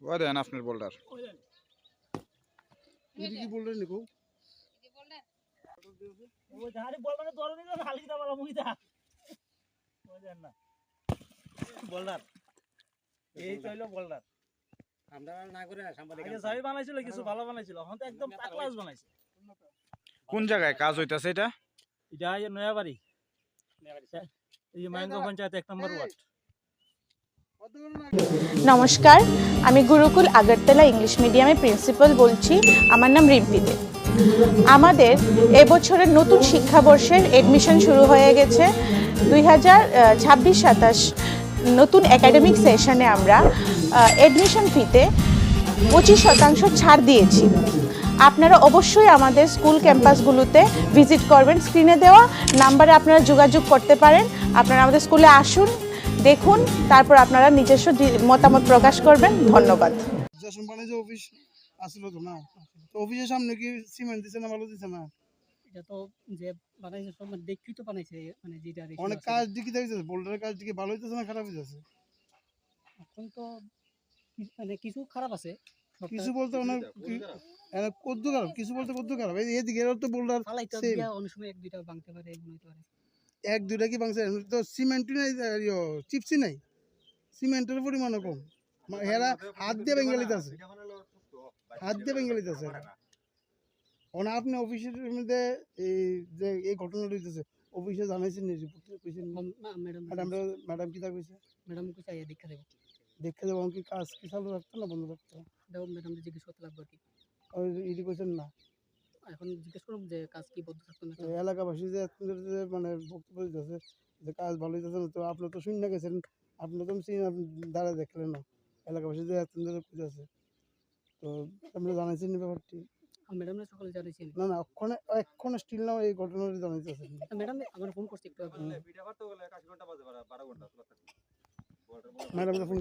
ওই দেন আপনার বোল্ডার কি বললেন নিকো ও ধারে বল মানে তোর নিয়ে খালি দা বলা মুই দা বুঝেন না। বোল্ডার এই চইলো বোল্ডার আমরা না করে সাংবাদিক আগে সবই বানাইছিল কিছু ভালো বানাইছিল। এখন তো একদম পাকলাস বানাইছে। কোন জায়গায় কাজ হইতাছে এটা? এটা এই নয়াবাড়ি। এই মাইঙ্গ পঞ্চায়েত এক নম্বর ওয়ার্ড। নমস্কার, আমি গুরুকুল আগরতলা ইংলিশ মিডিয়ামের প্রিন্সিপাল বলছি, আমার নাম রিম্পি দে। আমাদের এবছরের নতুন শিক্ষাবর্ষের এডমিশন শুরু হয়ে গেছে। দুই হাজার ছাব্বিশ সাতাশ নতুন একাডেমিক সেশনে আমরা এডমিশন ফিতে পঁচিশ শতাংশ ছাড় দিয়েছি। আপনারা অবশ্যই আমাদের স্কুল ক্যাম্পাসগুলোতে ভিজিট করবেন। স্ক্রিনে দেওয়া নাম্বারে আপনারা যোগাযোগ করতে পারেন। আপনারা আমাদের স্কুলে আসুন। দেখুন তারপর আপনারা নিজস্ব মতামত প্রকাশ করবেন। ধন্যবাদ। অফিস আসলো তো না? তো অফিসের সামনে কি সিমেন্ট দিছে না ভালো দিছে না? এটা তো যে বানাইছে সব মানে দেখি তো বানাইছে মানে যেটা অনেক কাজ দিকে দেখছে বোল্ডারের কাজ দিকে ভালো হইতেছে না খারাপ হইতেছে? এখন তো মানে কিছু খারাপ আছে। কিছু বলতে অনেক কি- কদ্দু খারাপ কিছু বলতে কদ্দু খারাপ। এই এদিকে তো বোল্ডার অনেক সময় এক দুইটা ভাঙতে পারে এমন হইতে পারে। এক দুইটা কি বাংছে তো সিমেন্টই নাই চিপসি নাই। সিমেন্টের পরিমাণ কম। এরা হাত দিয়ে বেঙ্গালিতে আছে। হাত দিয়ে বেঙ্গালিতে আছে। ওনা আপনি অফিসের মধ্যে এই যে এই ঘটনা হইতেছে অফিসে জানাইছেন নি রিপোর্ট কইছেন নি? ম্যাডাম ম্যাডাম কি তা কইছে? ম্যাডাম কইছে আইয়া দেখা দেব। দেখতে যাব কি কাজ কি চালু রাখতো না বন্ধ রাখতো? দাও ম্যাডাম জিজ্ঞেস করতে লাগবে আর কি। ইডি কইছেন না। এখন জিজ্ঞেস করব যে কাজ কি বন্ধ থাকতো না এলাকাবাসী যে আপনাদের যে মানে বক্তব্য দিতেছে যে কাজ ভালো হইতেছে না তো আপনি তো শূন্য গেছেন আপনি তো চিন দ্বারা দেখলেন না। এলাকাবাসী যে আপনাদের কইতেছে তো আপনি জানাইছেন ব্যাপারটি? ম্যাডাম সকালে জানাইছি না না অক্ষণে এক্ষণে স্টিল না এই ঘটনাটি জানাইতেছে ম্যাডাম আমার ফোন করছে একটু। Madam phone